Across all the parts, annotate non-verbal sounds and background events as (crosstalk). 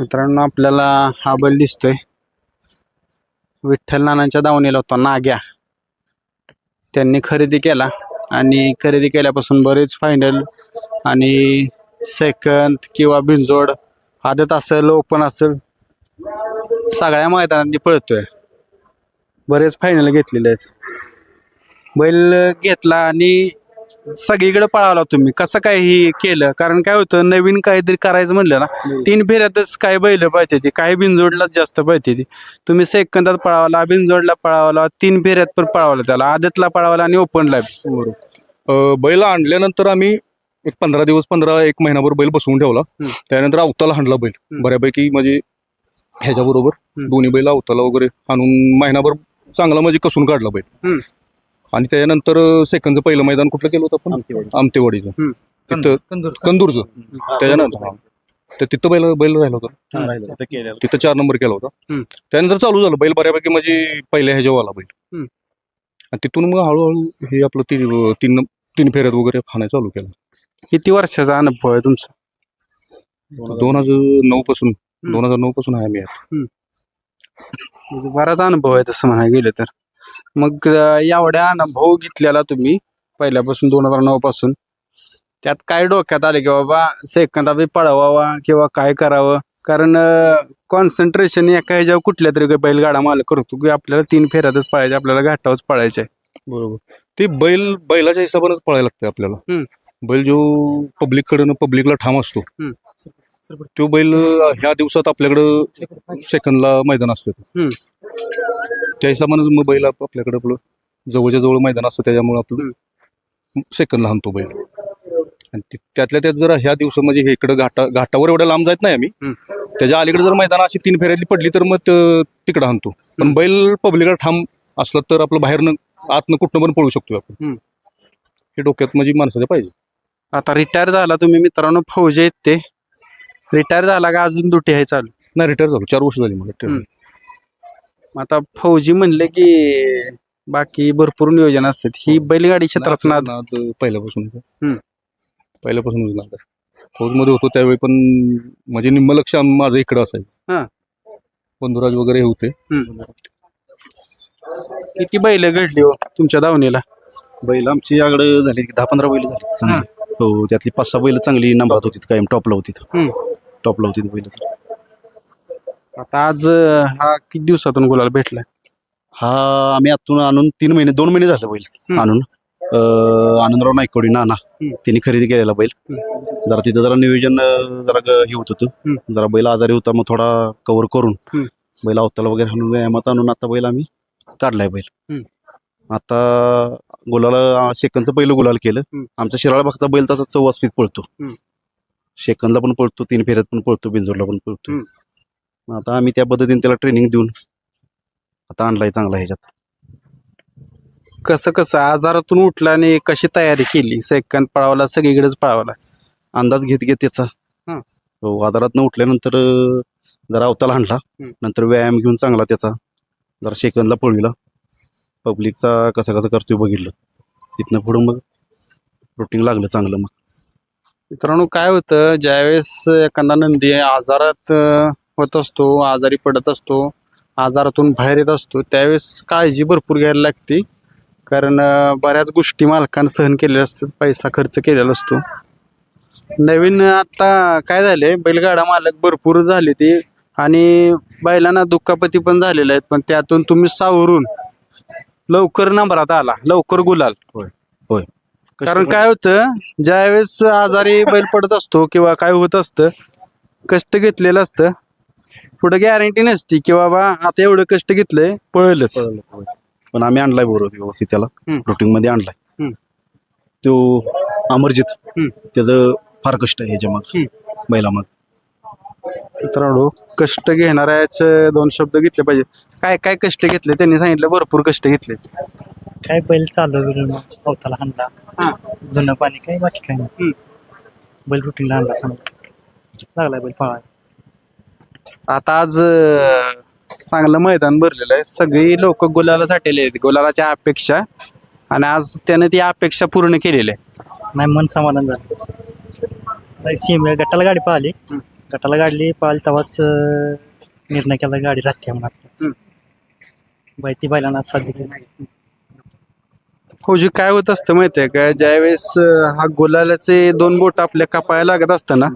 मित्रांनो आपल्याला हा बैल दिसतोय. विठ्ठल नानांच्या दावणीला होता नाग्या. त्यांनी खरेदी केला आणि खरेदी केल्यापासून बरेच फायनल आणि सेकंद किंवा भिंजोड आदत असेल ओपन असेल सगळ्या मैदानात पळतोय. बरेच फायनल घेतलेले आहेत. बैल घेतला आणि सगळीकडे पळावला तुम्ही. कसं काय ही केलं? कारण काय होतं नवीन काहीतरी करायचं म्हणलं ना तीन फेऱ्यातच काय बैल पाहिजे ती. काही बिनजोडलाच जास्त पाहिजे ती. तुम्ही सेकंदात पळावला बिनजोडला पळावला तीन फेऱ्यात पण पळावला त्याला. आदतला पळावला आणि ओपनला. बैल आणल्यानंतर आम्ही एक पंधरा दिवस पंधरा एक महिनाभर बैल बसवून ठेवला. त्यानंतर अवताला हाणला बैल. बऱ्यापैकी म्हणजे ह्याच्याबरोबर. दोन्ही बैल अवताला वगैरे आणून महिनाभर चांगला म्हणजे कसून काढला बैल. आणि त्यानंतर सेकंदचं पहिलं मैदान कुठलं केलं होतं आपण? आमतेवाडीचं. तिथं कंदूरचं. त्याच्यानंतर. तर तिथं बैल बैल राहिला होता. तिथं चार नंबर केला होता. त्यानंतर चालू झालं. बैल बऱ्यापैकी म्हणजे पहिल्या ह्याच्यावर आला बैल. आणि तिथून मग हळूहळू हे आपलं तीन तीन तीन फेऱ्यात वगैरे खाणं चालू केलं. किती वर्षाचा अनुभव आहे तुमचा? दोन हजार नऊ पासून. दोन हजार नऊ पासून आहे आम्ही यात. म्हणजे बराच अनुभव आहे तसं म्हणायला गेलं तर. मग एवढ्या अनुभव घेतलेला तुम्ही पहिल्यापासून दोन हजार नऊ पासून. त्यात काय डोक्यात आले की बाबा सेकंदा बी पळवावा किंवा काय करावं? कारण कॉन्सन्ट्रेशन एका ह्याच्यावर कुठल्या तरी बैलगाडा मालक करतो की आपल्याला तीन फेऱ्यातच पळायचे आपल्याला घाटावच पळायचे. बरोबर. ते बैल बैलाच्या हिशोबानेच पळायला लागते आपल्याला. बैल जो पब्लिक कडनं पब्लिकला ठाम असतो. तो बैल ह्या दिवसात आपल्याकडं सेकंदला मैदान असतं. त्या हिशोबाने मग बैल आप- आपल्याकडे आपलं जवळच्या जवळ मैदान असतं त्याच्यामुळे आपलं सेकंदला हाणतो बैल. आणि ति- त्यातल्या त्यात जर ह्या दिवसात म्हणजे हे इकडं घाटा घाटावर एवढ्या लांब जात नाही आम्ही. त्याच्या अलीकडे जर मैदान अशी तीन फेऱ्यातली पडली तर मग त- तिकडं हाणतो. पण बैल पब्लिकला ठाम असला तर आपलं बाहेरनं आतनं कुठनं पण पळू शकतो आपण. हम्म. हे डोक्यात म्हणजे माणसाच्या पाहिजे. आता रिटायर झाला तुम्ही मित्रांनो फौजे आहेत ते. रिटायर झाला का अजून दुटी आहे चालू? नाही रिटायर झालो. चार वर्ष झाली मला retire. हम्म. मग आता फौजी म्हणले की बाकी भरपूर नियोजन असतात. ही बैलगाडी क्षेत्राचं नाद. नाद पहिल्यापासून हम्म. पहिल्यापासूनच नाद. आहे फौजमध्ये होतो त्यावेळी पण म्हणजे निम्म लक्ष आम- माझं इकडं हा. असायचं बंधुराज वगैरे हे होते किती बैल घडली हो तुमच्या दावणीला बैल आमची याकडे झाली दहा पंधरा बैल झाली. चांगली हो त्यातली पाच सहा बैल चांगली नंबरात होती कायम टॉपला होती. हम्म. टॉपला होती बैल. आता आज अं, हा किती दिवसातून गुलाल भेटलाय हा आम्ही आतून आणून तीन महिने दोन महिने झाले बैल हम्म. आणून अं, आनंदराव नायकवडी नाना हम्म. त्यांनी खरेदी केलेला बैल जरा तिथं जरा नियोजन अं, जरा ग- हे होत हम्म. होतं जरा बैल आजारी होता मग थोडा कव्हर करून. बैल अवताला वगैरे आणून व्यायामात आणून आता बैल आम्ही काढलाय बैल हम्म. आता गुलाला सेकंदचं पहिलं गुलाल केलं हम्म. आमचा शिराळा भागचा बैल तसा चौवासपीत पळतो हम्म. सेकंदला पण पळतो तीन फेऱ्यात पण पळतो बिंजोरला पण पळतो मग आता आम्ही त्या पद्धतीने त्याला ट्रेनिंग देऊन आता आणलाय चांगला ह्याच्यात. कसं कसं आजारातून उठला आणि कशी तयारी केली? सेकंद पळावला सगळीकडेच पळावला? अंदाज घेत घेत त्याचा हं. हो उठल्यानंतर अं, जरा अवताला हाणला हं. नंतर व्यायाम घेऊन चांगला त्याचा. जरा सेकंदला पळविला. पब्लिकचा कसं कसं करतोय बघितलं. तिथनं पुढं मग रुटीन लागलं चांगलं मग. मित्रांनो काय होतं? ज्यावेळेस एखादा नंदी आजारात अं, होत असतो आजारी पडत असतो आजारातून बाहेर येत असतो त्यावेळेस काळजी भरपूर घ्यायला लागते. कारण बऱ्याच गोष्टी मालकानं सहन केलेल्या असतात पैसा खर्च केलेला असतो. नवीन आता काय झाले बैलगाडा मालक भरपूर झाले ते आणि बैलांना दुखापती पण झालेल्या आहेत पण त्यातून तुम्ही सावरून लवकर नंबरात आला लवकर गुलाल. कारण काय होतं ज्यावेळेस आजारी बैल पडत असतो किंवा काय होत असतं कष्ट घेतलेलं असतं पुढे गॅरंटी नसती की बाबा आता एवढं कष्ट घेतलंय पळलंच. पण आम्ही आणलाय बरोबर व्यवस्थित त्याला. रुटीन मध्ये आणलाय. तो अमरजित हं. त्याचं फार कष्ट आहे ह्याच्या मग. बैला मग मित्रांनो कष्ट घेणाऱ्याच दोन शब्द घेतले पाहिजे काय काय कष्ट घेतले? त्यांनी सांगितलं भरपूर कष्ट घेतले. काय बैल चालू बिलू अवताला हाणला. हा. धुणं पाणी काय बाकी काय? नाही हम्म. बैल रुटीनला आणला. लागलाय बैल पळाय आता आज अं, चांगलं मैदान भरलेलं आहे. सगळी लोक गुलाला साठलेली आहेत. गुलालाच्या अपेक्षा आणि आज त्याने ती अपेक्षा पूर्ण केलेली आहे. नाही मन समाधान झालं. सीमे गटाला गाडी पाहिली. गटाला गाडली पाल तवाच अं, निर्णय केला गाडी राहते म्हणून. बाई ती बैलांना साथ दिली नाही. फौजी काय होत असतं माहितीये का? ज्यावेळेस अं, हा गुलालाचे दोन बोट आपल्या कपायला लागत असताना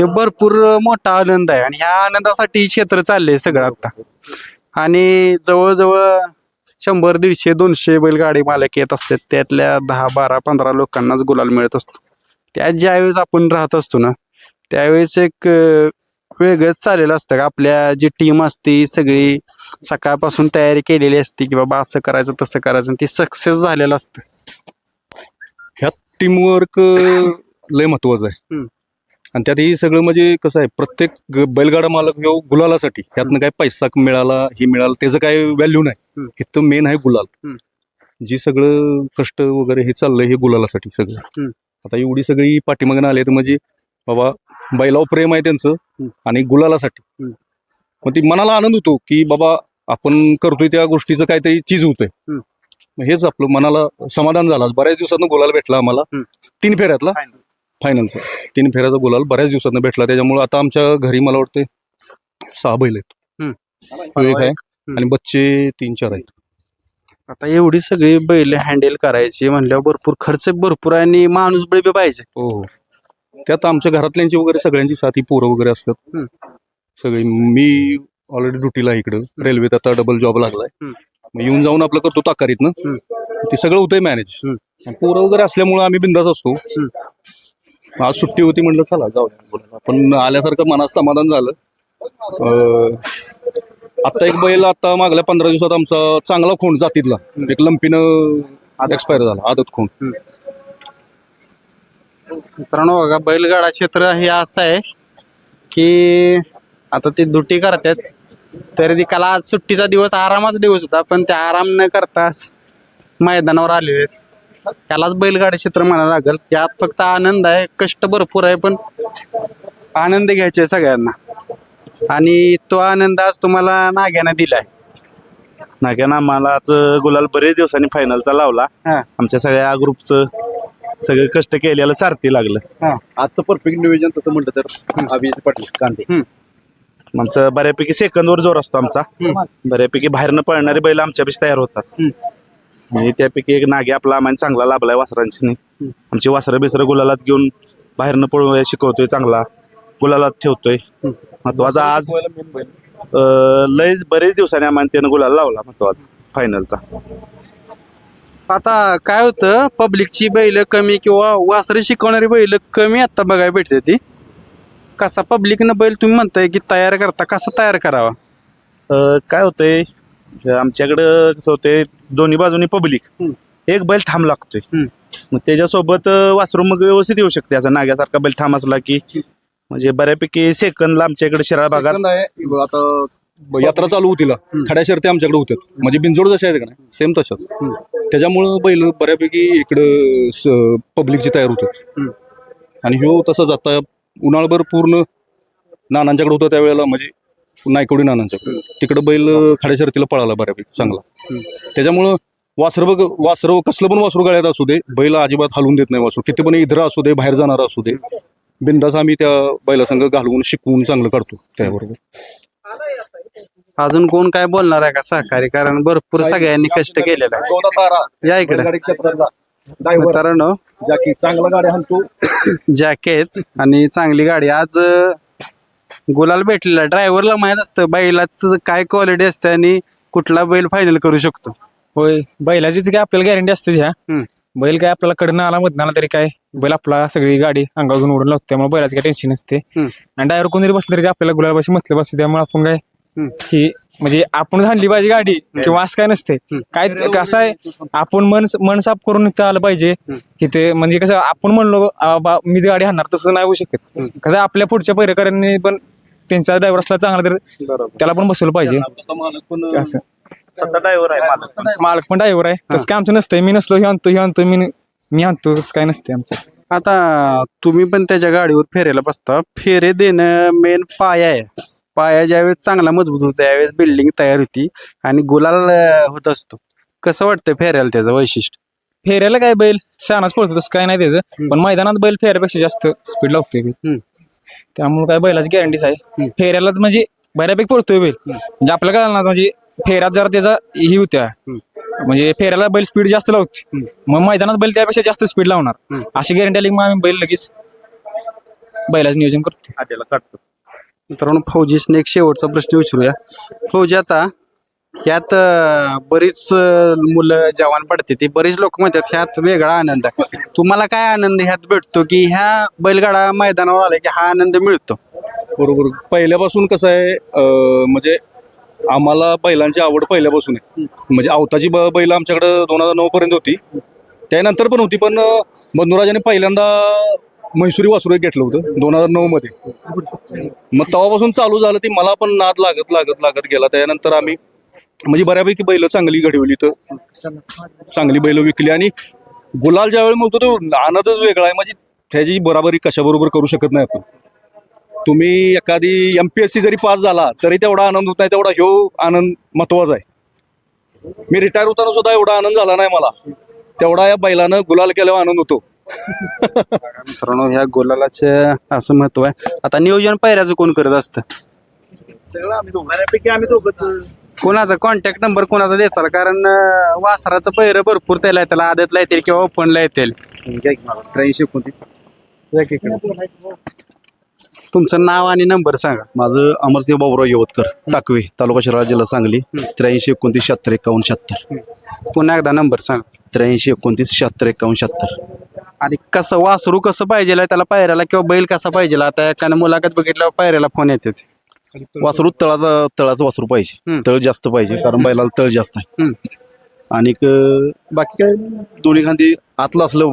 हे भरपूर मोठा आनंद आहे. आणि ह्या आनंदासाठी क्षेत्र चाललंय सगळं आता. आणि जवळजवळ शंभर दीडशे दोनशे बैलगाडी मालक येत असतात. त्यातल्या दहा बारा पंधरा लोकांनाच गुलाल मिळत असतो. त्यात ज्यावेळेस आपण राहत असतो ना त्यावेळेस एक वेगळंच चाललेलं असतं. का आपल्या जी टीम असते सगळी सकाळपासून तयारी केलेली असते की बाबा असं करायचं तसं करायचं ते सक्सेस झालेलं असतं. ह्यात टीमवर्क लय महत्वाचं आहे. आणि त्यात हे सगळं म्हणजे कसं आहे प्रत्येक ग- बैलगाडा मालक ह्यो गुलालासाठी ह्यातनं काय पैसा मिळाला हे मिळालं त्याचं काय व्हॅल्यू नाही हम्म. इथं मेन आहे गुलाल हम्म. जी सगळं कष्ट वगैरे हे चाललंय हे गुलालासाठी सगळं हम्म. आता एवढी सगळी पाठीमागणं आले तर म्हणजे बाबा बैलावर प्रेम आहे त्यांचं आणि गुलालासाठी हम्म. मग ती मनाला आनंद होतो की बाबा आपण करतोय त्या गोष्टीचं काहीतरी चीज होतंय हम्म. मग हेच आपलं मनाला समाधान झालं बऱ्याच दिवसातनं गुलाल भेटला आम्हाला हम्म. तीन फेऱ्यातला फायनलचा तीन फेऱ्याचा गुलाल बऱ्याच दिवसातनं भेटला. त्याच्यामुळे आता आमच्या घरी मला वाटतं सहा बैल आहेत. एक आहे आणि बच्चे तीन चार आहेत. आता एवढी सगळी बैल हँडल करायची म्हणल्यावर भरपूर खर्च भरपूर आहे आणि माणूस बळी बी पाहिजे. हो हो. त्यात आमच्या घरातल्यांची वगैरे सगळ्यांची साथी पोरं वगैरे असतात. सगळी मी ऑलरेडी ड्युटीला इकडं. रेल्वेत आता डबल जॉब लागलाय. मग येऊन जाऊन आपलं करतो ताकारीत ना. ते सगळं होतंय मॅनेज. पोरं वगैरे असल्यामुळे आम्ही बिंदास असतो. आज सुट्टी होती म्हटलं चला जाऊ पण आल्यासारखं मनात समाधान झालं. अं, आता एक बैल आता मागल्या पंधरा दिवसात आमचा चांगला खूण जातीतला. एक लंपीनं एक्सपायर झाला आदत खूण मित्रांनो बघा बैलगाडा क्षेत्र हे असं आहे की आता ते दुटी करतात तरी ती काल आज सुट्टीचा दिवस आरामाचा दिवस होता पण ते आराम न करताच मैदानावर आलेले आहेत. त्यालाच बैलगाडा क्षेत्र म्हणायला लागेल. यात फक्त आनंद आहे कष्ट भरपूर आहे पण आनंद घ्यायचे आहे सगळ्यांना. आणि तो आनंद आज तुम्हाला नाग्यानं दिलाय. नाग्यानं आम्हाला आज गुलाल बरेच दिवसांनी फायनलचा लावला. हा. आमच्या सगळ्या ग्रुपचं सगळं कष्ट केलेलं सारथी लागलं. हा. आजचं परफेक्ट नियोजन तसं म्हटलं तर अभिजित पाटील कांदे. आमचं बऱ्यापैकी सेकंदवर जोर असतो आमचा. हम्म. बऱ्यापैकी बाहेरनं पळणारे बैल आमच्यापेक्षा तयार होतात. हम्म. आणि त्यापैकी एक नागे आपला आम्हाला चांगला लाभलाय वासरांची आमची वासरं बिसरं गुलालात घेऊन बाहेरनं पळू शिकवतोय चांगला. गुलालात ठेवतोय. महत्त्वाचा आज अं, लयच बरेच दिवसांनी आम्हाला त्यानं गुलाल लावला महत्त्वाचा फायनलचा आता काय होतं पब्लिकची बैल कमी किंवा वासरे शिकवणारी बैल कमी आता बघायला भेटते ती. कसा पब्लिकनं बैल तुम्ही म्हणताय की तयार करता कसा तयार करावा? अं, काय होतंय आमच्याकडं कसं होतंय दोन्ही बाजूनी पब्लिक. एक बैल ठाम लागतोय. मग त्याच्यासोबत वासरू मग व्यवस्थित येऊ शकते असा नाग्यासारखा बैल ठाम असला की. म्हणजे बऱ्यापैकी सेकंदला आमच्या इकडे शिराळ भागात. आता यात्रा चालू होतीला. खड्या शर्ती आमच्याकडे होत्यात. म्हणजे बिनजोड जशा आहेत का नाही सेम तशाच. त्याच्यामुळं बैल बऱ्यापैकी इकडं पब्लिकची तयार होतात आणि ह्यो तसंच आता उन्हाळभर पूर्ण नानांच्याकडे होता त्यावेळेला म्हणजे नायकवडी नानांच्याकडे तिकडं बैल खड्या शर्तीला पळाला बऱ्यापैकी चांगला. त्याच्यामुळं वासर बघ वासर कसलं पण वासरू गाळ्यात असू दे बैल अजिबात हलवून देत नाही वासरू. किती पण इधर असू दे बाहेर जाणार असू दे बिंदास आम्ही त्या बैलासंग घालवून शिकवून चांगलं काढतो त्याबरोबर. अजून कोण काय बोलणार आहे का? सहकारी कारण भरपूर सगळ्यांनी कष्ट केलेलं आहे. या इकडे. मित्रांनो. चांगला गाड्या हाणतो. (coughs) जॅकेट आणि चांगली गाडी. आज गुलाल भेटलेला. ड्रायव्हरला माहीत असतं बैलात काय क्वालिटी असते आणि कुठला बैल फायनल करू शकतो. होय बैलाचीच काय आपल्याला गॅरंटी असते ह्या हम्म. बैल काय आपल्याला कडनं आला मधनं आला तरी काय बैल आपला सगळी गाडी अंगावर घेऊन उडून लावतो त्यामुळे बैलाचं काय टेन्शन नसते. हम्म. आणि ड्रायव्हर कोणी बसलं तरी काय आपल्याला गुलाबाशी म्हटलं बसते त्यामुळे आपण काय हम्म. ही म्हणजे आपण झाली पाहिजे गाडी किंवा असं काय नसते. काय कसं आहे आपण मन मन साफ करून इथं आलं पाहिजे इथे म्हणजे कसं आपण म्हणलो "आ, बा, मीच गाडी हाणणार तसं नाही होऊ शकत. कसं आपल्या पुढच्या पैरेकरांनी पण त्यांचा ड्रायव्हर असला चांगला तर त्याला पण बसवलं पाहिजे. असं. स्वतः ड्रायव्हर आहे मालक मालक पण ड्रायव्हर आहे. तसं काय आमचं नसतंय. मी नसलो हे आणतो हे आणतो मी मी आणतो तसं काय नसते आमचं. आता तुम्ही पण त्याच्या गाडीवर फेऱ्याला बसता. फेरे देणं मेन पाया आहे. पाया ज्यावेळेस चांगला मजबूत होतो त्यावेळेस बिल्डिंग तयार होती आणि गुलाल अं, होत असतो. कसं वाटतं फेऱ्याला त्याचं वैशिष्ट्य? फेऱ्याला काय बैल? शहाणाच पळतो तसं काय नाही त्याचं. पण मैदानात बैल फेऱ्यापेक्षा जास्त स्पीड लावतोय. त्यामुळे काय बैलाची गॅरंटीच आहे. फेऱ्याला तर म्हणजे बऱ्यापैकी पळतोय बैल. म्हणजे आपल्याला ना म्हणजे फेऱ्यात जरा त्याचा ही होत्या. म्हणजे फेऱ्याला बैल स्पीड जास्त लावते मग मैदानात बैल त्यापेक्षा जास्त स्पीड लावणार. अशी गॅरंटी आली मग आम्ही बैल लगेच बैलाचं नियोजन करतो आट्याला काढतो. मित्रांनो फौजीसने एक शेवटचा प्रश्न विचारूया. फौजी आता ह्यात अं, बरीच अं, मुलं जवान पडते. ती बरीच लोक म्हणतात ह्यात वेगळा आनंद आहे. तुम्हाला काय आनंद ह्यात भेटतो की ह्या बैलगाडा मैदानावर आला की हा आनंद मिळतो? बरोबर. पहिल्यापासून कसं आहे अं, म्हणजे आम्हाला बैलांची आवड पहिल्यापासून आहे. म्हणजे आवताची ब बैल आमच्याकडे दोन हजार नऊ पर्यंत होती. त्यानंतर पण होती पण अं, मधुराजाने पहिल्यांदा म्हैसुरी वासरू एक घेतलं होतं दोन हजार नऊ मध्ये. मग तेव्हापासून चालू झालं ती मला पण नाद लागत लागत लागत गेला. त्यानंतर आम्ही म्हणजे बऱ्यापैकी बैल चांगली घडवली तर. चांगली बैल विकली आणि गुलाल ज्यावेळी म्हणतो तो आनंदच वेगळा आहे. म्हणजे त्याची बराबरी कशाबरोबर करू शकत नाही आपण. तुम्ही एखादी एम पी एस सी जरी पास झाला तरी तेवढा आनंद होत नाही तेवढा ह्यो आनंद महत्त्वाचा आहे. मी रिटायर होताना सुद्धा एवढा आनंद झाला नाही मला. तेवढा या बैलानं गुलाल केल्यावर आनंद होतो. मित्रांनो ह्या गोलालाचे असं महत्त्व आहे. आता नियोजन पायऱ्याचं कोण करत असतं? सगळं आम्ही दोघं. बऱ्यापैकी आम्ही दोघंच. कोणाचा कॉन्टॅक्ट नंबर कोणाचा द्यायचा कारण अं, वासराचं पैर भरपूर त्याला येतील आदतला येतील किंवा ओपनला येतील. त्र्याऐंशी एकोणतीस. तुमचं नाव आणि नंबर सांगा. माझं अमरसिंह बाबुराव यवतकर टाकवे तालुका शिराळा जिल्हा सांगली त्र्याऐंशी एकोणतीस शहात्तर एकावन्न शहात्तर. पुन्हा एकदा नंबर सांगा. त्र्याऐंशी एकोणतीस शहात्तर एकावन्न शहात्तर. आणि कसं वासरू कसं पाहिजे त्याला पायऱ्याला किंवा बैल कसा पाहिजे आता एखाद्या मुलाखत बघितल्यावर पायऱ्याला फोन येतात. वासरू तळाचा तळाचं वासरू पाहिजे. तळ जास्त पाहिजे कारण बैलाला तळ जास्त आहे. आणि बाकी काय दोन्ही खांदी आतलं असलं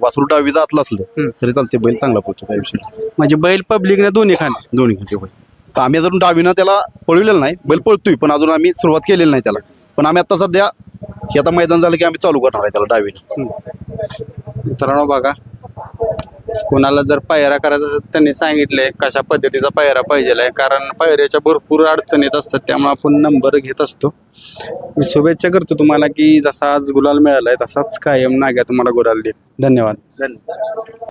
वासरू डावीचं आतलं असलं तरी चालते बैल चांगला पडतो काय विषय. म्हणजे बैल पब्लिकने दोन्ही खांदे. दोन्ही खांदी बैल तर आम्ही अजून डावीनं त्याला पळविलेलं नाही बैल पळतोय पण अजून आम्ही सुरुवात केलेली नाही त्याला. पण आम्ही आता सध्या हे आता मैदान झालं की आम्ही चालू करणार आहे त्याला डावीनं. मित्रांनो बघा कुणाला जर पायरा करायचा असेल त्यांनी सांगितले कशा पद्धतीचा पायरा पाहिजे आहे कारण पायऱ्याच्या भरपूर अडचणीत असतात त्यामुळे आपण नंबर घेत असतो. मी शुभेच्छा करतो तुम्हाला की जसा आज गुलाल मिळाला आहे तसाच कायम नाग्या तुम्हाला गुलाल देत धन्यवाद.